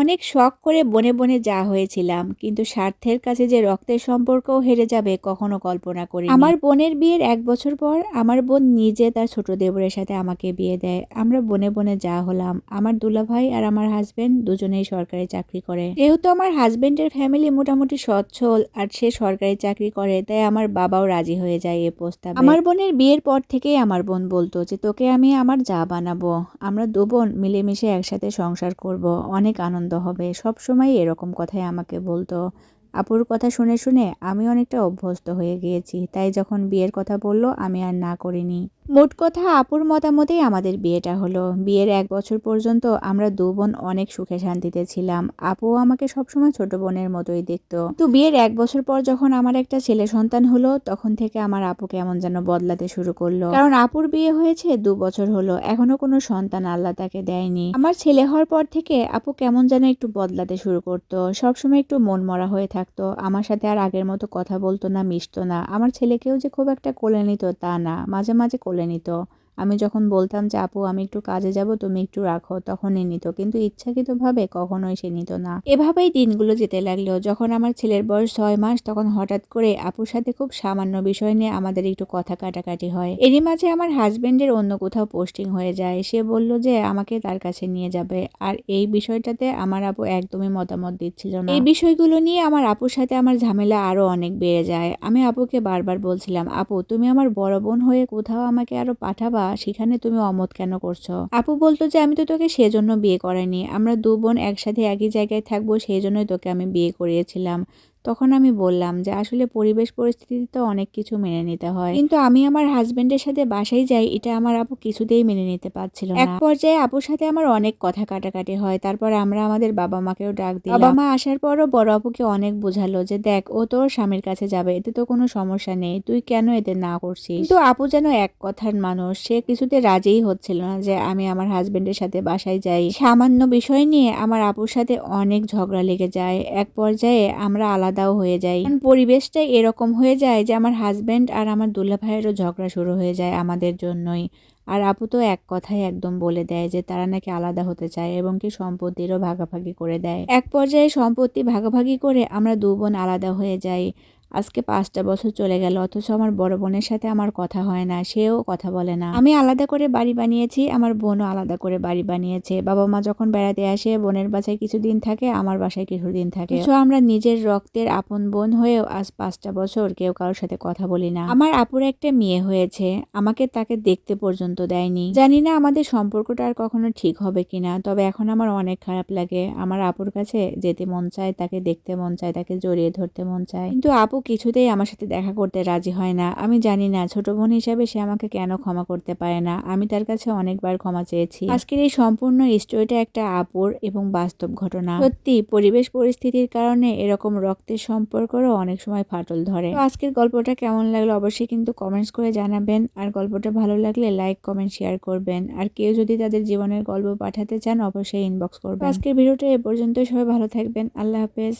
অনেক শখ করে বনে বনে যা হয়েছিলাম, কিন্তু স্বার্থের কাছে যে রক্তের সম্পর্কও হেরে যাবে কখনো কল্পনা করি আমার বোনের বিয়ের এক বছর পর আমার বোন নিজে তার ছোট দেবরের সাথে আমাকে বিয়ে দেয়। আমরা বনে বনে যা হলাম। আমার দুলা ভাই আর আমার হাজবেন্ড দুজনেই সরকারি চাকরি করে। যেহেতু আমার হাজবেন্ডের ফ্যামিলি মোটামুটি সচ্ছল আর সে সরকারি চাকরি করে, তাই আমার বাবাও রাজি হয়ে যায় এ প্রস্তাবে। আমার বোনের বিয়ের পর থেকেই আমার বোন বলতো যে, তোকে আমি আমার যা বানাবো, আমরা দু বোন মিলেমিশে একসাথে সংসার করব, অনেক আনন্দ হবে। সব সময় এরকম কথাই আমাকে বলতো। আপুর কথা শুনে শুনে আমি অনেকটা অভ্যস্ত হয়ে গিয়েছি। তাই যখন বিয়ের কথা বলল, আমি আর না করিনি। মোট কথা আপুর মতামতেই আমাদের বিয়েটা হলো। বিয়ের এক বছর পর্যন্ত আমরা দু বোন অনেক সুখে শান্তিতে ছিলাম। আপুও আমাকে সবসময় ছোট বোনের মতোই দেখতো। তো বিয়ের এক বছর পর যখন আমার একটা ছেলে সন্তান হলো, তখন থেকে আমার আপু কেমন যেন বদলাতে শুরু করল। কারণ আপুর বিয়ে হয়েছে দু বছর হলো, এখনও কোনো সন্তান আল্লাহ তাকে দেয়নি। আমার ছেলে হওয়ার পর থেকে আপু কেমন যেন একটু বদলাতে শুরু করতো। সবসময় একটু মন মরা হয়ে থাকতো। আমার সাথে আর আগের মতো কথা বলতো না, মিশতো না। আমার ছেলেকেও যে খুব একটা কোলে নিত তা না। মাঝে মাঝে কোলে নিত আমি যখন বলতাম যে, আপু, আমি একটু কাজে যাব, তুমি একটু রাখো, তখনই নিত। কিন্তু ইচ্ছাকৃতভাবে কখনোই সে নিত না। এভাবেই দিনগুলো যেতে লাগল। যখন আমার ছেলের বয়স ছয় মাস, তখন হঠাৎ করে আপুর সাথে খুব সামান্য বিষয় নিয়ে আমাদের একটু কথা কাটাকাটি হয়। এরই মাঝে আমার হাজবেন্ডের অন্য কোথাও পোস্টিং হয়ে যায়। সে বলল যে, আমাকে তার কাছে নিয়ে যাবে। আর এই বিষয়টাতে আমার আপু একদমই মতামত দিচ্ছিল না। এই বিষয়গুলো নিয়ে আমার আপুর সাথে আমার ঝামেলা আরও অনেক বেড়ে যায়। আমি আপুকে বারবার বলছিলাম, আপু, তুমি আমার বড় বোন হয়ে কোথাও আমাকে আরও পাঠাবা? সেখানে তুমি অমত কেন করছ? আপু বলতো যে, আমি তো তোকে সেজন্য বিয়ে করাইনি। আমরা দু বোন একসাথে একই জায়গায় থাকব সেই জন্যই তোকে আমি বিয়ে করিয়েছিলাম। তখন আমি বললাম যে আসলে পরিবেশ পরিস্থিতিতে তো অনেক কিছু মেনে নিতে হয়। কিন্তু আমি আমার হাজবেন্ডের সাথে বাসায় যাই এটা আমার আপু কিছুতেই মেনে নিতে পারছিল না। এক পর্যায়ে আপুর সাথে আমার অনেক কথা কাটাকাটি হয়। তারপর আমরা আমাদের বাবা মাকেও ডাক দিই বাবা মা আসার পরও বড় আপুকে অনেক বোঝালো যে দেখ ও তোর স্বামীর কাছে যাবে এতে তো কোনো সমস্যা নেই। তুই কেন এতে না করছিস? কিন্তু আপু যেন এক কথার মানুষ সে কিছুতে রাজিই হচ্ছিল না যে আমি আমার হাজবেন্ডের সাথে বাসায় যাই। সামান্য বিষয় নিয়ে আমার আপুর সাথে অনেক ঝগড়া লেগে যায়। এক পর্যায়ে আমরা আলাদা আলাদাও হয়ে যায়। পরিবেশটাই এরকম হয়ে যায় যে আমার হাজব্যান্ড আর আমার দুল্লা ভাইয়েরও ঝগড়া শুরু হয়ে যায় আমাদের জন্যই। আর আপু তো এক কথায় একদম বলে দেয় যে তারা নাকি আলাদা হতে চায় এবং কি সম্পত্তিরও ভাগাভাগি করে দেয়। এক পর্যায়ে সম্পত্তি ভাগাভাগি করে আমরা দু বোন আলাদা হয়ে যাই। আজকে পাঁচটা বছর চলে গেল, অথচ আমার বড় বোনের সাথে আমার কথা হয় না, সেও কথা বলে না। আমি আলাদা করে বাড়ি বানিয়েছি, আমার বোনও আলাদা করে বাড়ি বানিয়েছে। বাবা মা যখন বেড়াতে আসে, বোনের বাসায় কিছুদিন থাকে, আমার বাসায় কিছুদিন থাকে। তো আমরা নিজের রক্তের আপন বোন হয়েও আজ পাঁচটা বছর কেউ কারোর সাথে কথা বলি না। আমার আপুর একটা মেয়ে হয়েছে, আমাকে তাকে দেখতে পর্যন্ত দেয়নি। জানি না আমাদের সম্পর্কটা আর কখনো ঠিক হবে কিনা, তবে এখন আমার অনেক খারাপ লাগে। আমার আপুর কাছে যেতে মন চায়, তাকে দেখতে মন চায়, তাকে জড়িয়ে ধরতে মন চায়। কিন্তু আপু কিছুতেই আমার সাথে দেখা করতে রাজি হয় না। আমি জানি না, ছোট বোন হিসাবে সে আমাকে কেন ক্ষমা করতে পারে না। আমি তার কাছে অনেকবার ক্ষমা চেয়েছি। আজকের এই সম্পূর্ণ স্টোরিটা একটা আপুর এবং বাস্তব ঘটনা। সত্যি, পরিবেশ পরিস্থিতির কারণে এরকম রক্তের সম্পর্করও অনেক সময় ফাটল ধরে। তো আজকের গল্পটা কেমন লাগল অবশ্যই কিন্তু কমেন্টস করে জানাবেন। আর গল্পটা ভালো লাগলে লাইক কমেন্ট শেয়ার করবেন। আর কেউ যদি তাদের জীবনের গল্প পাঠাতে চান, অবশ্যই ইনবক্স করবেন। আজকের ভিডিওটা এ পর্যন্ত সবাই ভালো থাকবেন। আল্লাহ হাফেজ।